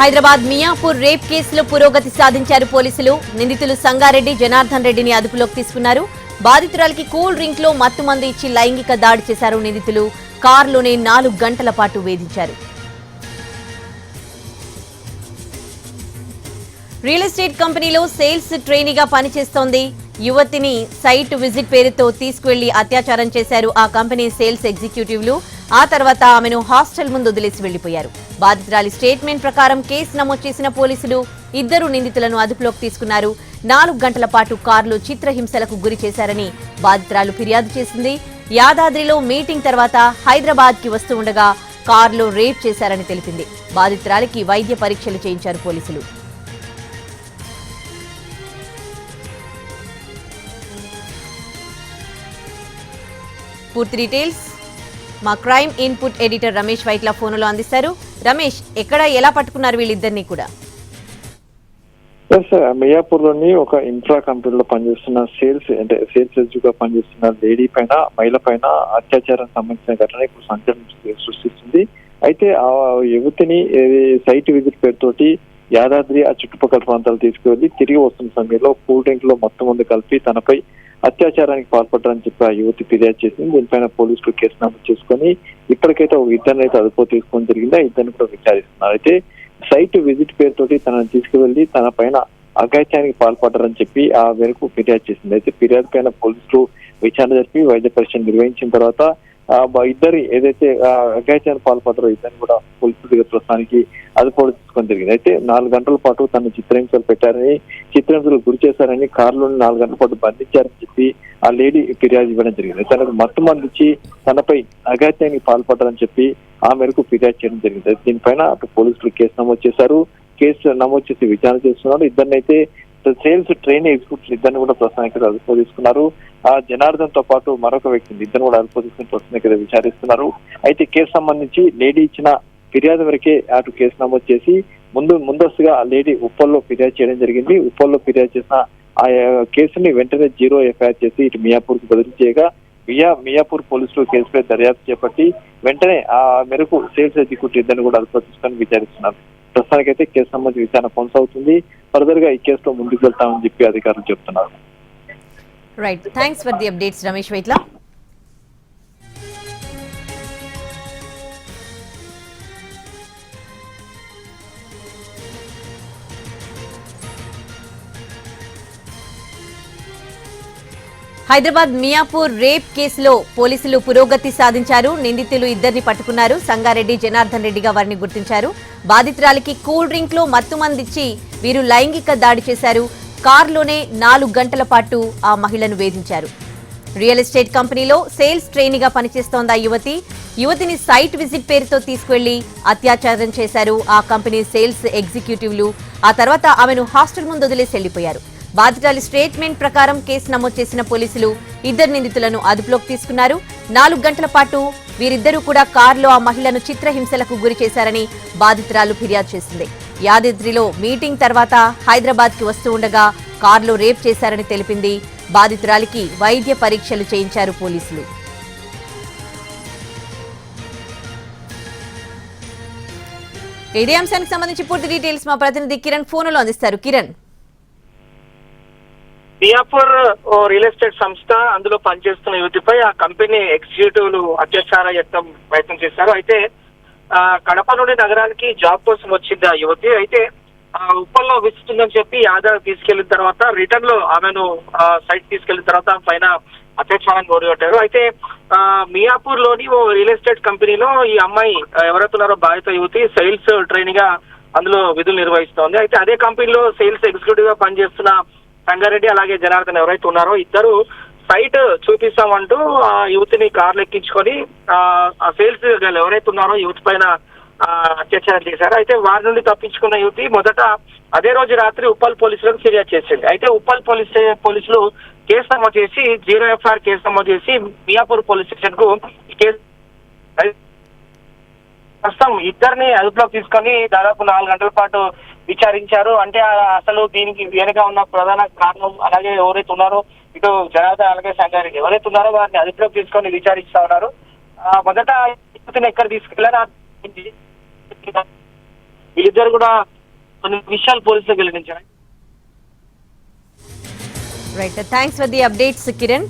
Hyderabad Miyapur rape కేసులో పురోగతి సాధించారు పోలీసులు. నిందితులు సంగారెడ్డి జనార్దన్ రెడ్డిని అదుపులోకి తీసుకున్నారు. బాధితురాలికి కూల్ డ్రింక్లో మత్తుమంది ఇచ్చి లైంగిక దాడి చేశారు నిందితులు. కారులోనే నాలుగు గంటల పాటు వేధించారు. రియల్ ఎస్టేట్ కంపెనీలో సేల్స్ ట్రైనీగా పనిచేస్తోంది. యువతిని సైట్ విజిట్ పేరుతో తీసుకువెళ్ళి అత్యాచారం చేశారు ఆ కంపెనీ సేల్స్ ఎగ్జిక్యూటివ్లు. ఆ తర్వాత ఆమెను హాస్టల్ ముందు వదిలేసి వెళ్ళిపోయారు బాధితురాలి స్టేట్మెంట్ ప్రకారం కేసు నమోదు చేసిన పోలీసులు ఇద్దరు నిందితులను అదుపులోకి తీసుకున్నారు. నాలుగు గంటల పాటు కార్లు చిత్రహింసలకు గురి చేశారని బాధితురాలు ఫిర్యాదు చేసింది. యాదాద్రిలో మీటింగ్ తర్వాత హైదరాబాద్కి వస్తూ ఉండగా కారులో రేప్ చేశారని తెలిపింది. బాధితురాలికి వైద్య పరీక్షలు చేయించారు పోలీసులు. పూర్తి డీటెయిల్స్ మా crime input editor Ramesh Vaitla ఫోన్లో అందిస్తారు. రమేష్ ఎక్కడ ఎలా పట్టుకున్నారు వీళ్ళిద్దరిని కూడా? ఎస్ మియాపూర్లోని ఒక ఇన్ఫ్రా కంపెనీలో పనిచేస్తున్న సేల్స్ అంటే సేల్స్ ఎగ్జిక్యూటివ్గా పనిచేస్తున్న లేడీ పైన మహిళ పైన అత్యాచారం సంబంధించిన ఘటన ఇప్పుడు సంచలనం సృష్టిస్తుంది. అయితే ఆ యువతిని సైట్ విజిట్ పేరుతోటి యాదాద్రి ఆ చుట్టుపక్కల ప్రాంతాలు తీసుకువెళ్ళి తిరిగి వస్తున్న సమయంలో కూల్ డ్రింక్లో మొత్తం ముందు కలిపి తనపై అత్యాచారానికి పాల్పడ్డారని చెప్పి ఆ యువతి ఫిర్యాదు చేసింది. దీనిపైన పోలీసులు కేసు నమోదు చేసుకొని ఇప్పటికైతే ఒక ఇద్దరిని అయితే అదుపు తీసుకోవడం జరిగింది. ఆ ఇద్దరిని కూడా విచారిస్తున్నారు. అయితే సైట్ విజిట్ పేరుతోటి తనను తీసుకువెళ్ళి తన పైన అఘాయిత్యానికి పాల్పడ్డారని చెప్పి ఆ మేరకు ఫిర్యాదు చేసింది. అయితే ఫిర్యాదు పైన పోలీసులు విచారణ జరిపి వైద్య పరీక్ష నిర్వహించిన తర్వాత ఇద్దరి ఏదైతే ఆ పాల్పడ్డారో ఇద్దరిని కూడా పోలీసుల దగ్గర ప్రస్తుతానికి అదుపులో జరిగింది అయితే నాలుగు గంటల పాటు తన చిత్రహింసలు పెట్టారని చిత్రహింసలు గురి చేశారని కారులోని నాలుగు గంటల పాటు బంధించారని చెప్పి ఆ లేడీ ఫిర్యాదు ఇవ్వడం జరిగింది. తనకు మత్తు మందించి తనపై అఘాయిత్యానికి పాల్పడ్డారని చెప్పి ఆ మేరకు ఫిర్యాదు చేయడం జరిగింది. దీనిపైన అటు పోలీసులు కేసు నమోదు చేశారు. కేసు నమోదు చేసి విచారణ చేస్తున్నారు. ఇద్దరినైతే అయితే సేల్స్ ట్రైన్ ఎగ్జిక్యూటివ్ ఇద్దరిని కూడా ప్రస్తుతానికి అదుపులో తీసుకున్నారు ఆ జనార్దన్తో పాటు మరొక వ్యక్తిని ఇద్దరు కూడా అదుపులో తీసుకుని ప్రస్తుతానికి విచారిస్తున్నారు. అయితే కేసు సంబంధించి లేడీ ఇచ్చిన ఫిర్యాదు వరకే అటు కేసు నమోదు చేసి ముందు ముందస్తుగా ఆ లేడీ ఉప్పల్లో ఫిర్యాదు చేయడం జరిగింది. ఉప్పల్లో ఫిర్యాదు చేసిన ఆ కేసుని వెంటనే జీరో ఎఫ్ఐఆర్ చేసి ఇటు మియాపూర్కు బదిలీ చేయగా మియా మియాపూర్ పోలీసులు కేసుపై దర్యాప్తు చేపట్టి వెంటనే ఆ మేరకు సేల్స్ ఎగ్జిక్యూటివ్ ఇద్దరిని కూడా అదుపులో తీసుకొని విచారిస్తున్నారు. ప్రస్తుతానికైతే కేసు సంబంధించి విచారణ కొనసాగుతుంది. ఫర్దర్గా ఈ కేసులో ముందుకు వెళ్తామని చెప్పి అధికారులు చెప్తున్నారు. Right thanks for the updates Ramesh Vaitla Hyderabad Miyapur rape కేసులో పోలీసులు పురోగతి సాధించారు. నిందితులు ఇద్దరిని పట్టుకున్నారు. సంగారెడ్డి జనార్దన్ రెడ్డిగా వారిని గుర్తించారు. బాధితురాలికి కూల్ డ్రింక్లో మత్తుమందిచ్చి వీరు లైంగిక దాడి చేశారు. కారులోనే నాలుగు గంటల పాటు ఆ మహిళను వేధించారు. రియల్ ఎస్టేట్ కంపెనీలో సేల్స్ ట్రైనీగా పనిచేస్తోంది ఆ యువతి. యువతిని సైట్ విజిట్ పేరుతో తీసుకెళ్ళి అత్యాచారం చేశారు. ఆ కంపెనీ సేల్స్ ఎగ్జిక్యూటివ్లు. ఆ తర్వాత ఆమెను హాస్టల్ ముందు వదిలేసి వెళ్ళిపోయారు బాధితురాలి స్టేట్మెంట్ ప్రకారం కేసు నమోదు చేసిన పోలీసులు ఇద్దరు నిందితులను అదుపులోకి తీసుకున్నారు. నాలుగు గంటల పాటు వీరిద్దరూ కూడా కారులో ఆ మహిళను చిత్రహింసలకు గురి చేశారని బాధితురాలు ఫిర్యాదు చేసింది. యాదాద్రిలో మీటింగ్ తర్వాత హైదరాబాద్కి వస్తూ ఉండగా కారులో రేప్ చేశారని తెలిపింది బాధితురాలికి వైద్య పరీక్షలు చేయించారు పోలీసులు. ఇదే అంశానికి సంబంధించి పూర్తి డీటెయిల్స్ మా ప్రతినిధి కిరణ్ ఫోన్లో అందిస్తారు. కిరణ్. మియాపూర్ ఓ రియల్ ఎస్టేట్ సంస్థ అందులో పనిచేస్తున్న యువతిపై ఆ కంపెనీ ఎగ్జిక్యూటివ్లు అత్యాచార యత్నం ప్రయత్నం చేశారు. అయితే ఆ, కడప నుండి నగరానికి జాబ్ కోసం వచ్చింది ఆ యువతి. అయితే ఆ, ఉప్పల్లో విస్తుందని చెప్పి యాదవ్ తీసుకెళ్ళిన తర్వాత రిటర్న్లో ఆమెను సైట్ తీసుకెళ్ళిన తర్వాత పైన అత్యాచారానికి ఓడిగట్టారు అయితే ఆ, మియాపూర్లోని ఓ రియల్ ఎస్టేట్ కంపెనీలో ఈ అమ్మాయి ఎవరైతున్నారో బాధిత యువతి సేల్స్ ట్రైనింగ్గా అందులో విధులు నిర్వహిస్తోంది. అయితే అదే కంపెనీలో సేల్స్ ఎగ్జిక్యూటివ్గా పనిచేస్తున్న సంగారెడ్డి అలాగే జనార్దన్ ఎవరైతే ఉన్నారో ఇద్దరు సైట్ చూపిస్తామంటూ ఆ యువతిని కార్లు ఎక్కించుకొని ఆ, సేల్స్ ఎవరైతే ఉన్నారో యువతి పైన అత్యాచారం చేశారు. అయితే వారి నుండి తప్పించుకున్న యువతి మొదట అదే రోజు రాత్రి ఉప్పల్ పోలీసులకు ఫిర్యాదు చేసింది. అయితే ఉప్పల్ పోలీస్ పోలీసులు కేసు నమోదు చేసి జీరో ఎఫ్ఐఆర్ కేసు నమోదు చేసి మియాపూర్ పోలీస్ స్టేషన్కు కేసు ప్రస్తుతం ఇద్దరిని అదుపులోకి తీసుకొని దాదాపు నాలుగు గంటల పాటు విచారించారు. అంటే అసలు దీనికి వెనుక ఉన్న ప్రధాన కారణం అలాగే ఎవరైతే ఉన్నారో ఇటు జనార్దన్ అలాగే సంగారెడ్డి ఎవరైతే ఉన్నారో వారిని అదుపులోకి తీసుకొని విచారిస్తా ఉన్నారు. మొదట ఎక్కడ తీసుకెళ్ళారు? వీళ్ళిద్దరు కూడా కొన్ని విషయాలు పోలీసులకు వెల్లడించారు. Right thanks for the updates Kiran